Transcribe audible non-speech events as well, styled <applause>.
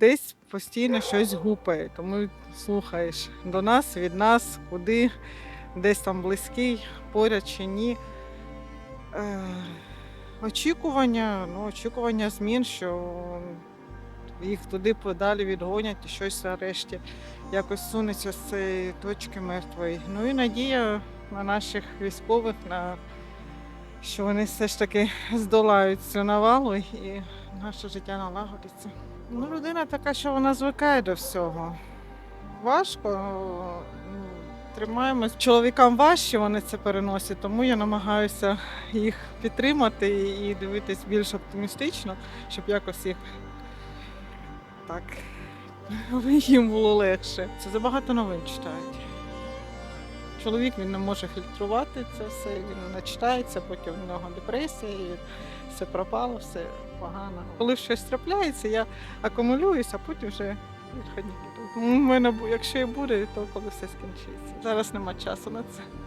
десь постійно щось гупає, тому слухаєш до нас, від нас, куди, десь там близький, поряд чи ні. Е, очікування, ну, очікування змін, що їх туди подалі відгонять і щось нарешті якось сунеться з цієї точки мертвої. Ну і надія на наших військових, на що вони все ж таки здолають цю навалу і наше життя налагодиться. Ну, людина така, що вона звикає до всього. Важко. Тримаємось. Чоловікам важче вони це переносять, тому я намагаюся їх підтримати і дивитись більш оптимістично, щоб якось їх так <laughs> їм було легше. Це забагато новин читають. Чоловік він не може фільтрувати це все, він начитається, потім в нього депресія, і все пропало, все погано. Коли щось трапляється, я акумулююся, а потім вже відходні. У мене, якщо і буде, то коли все скінчиться. Зараз нема часу на це.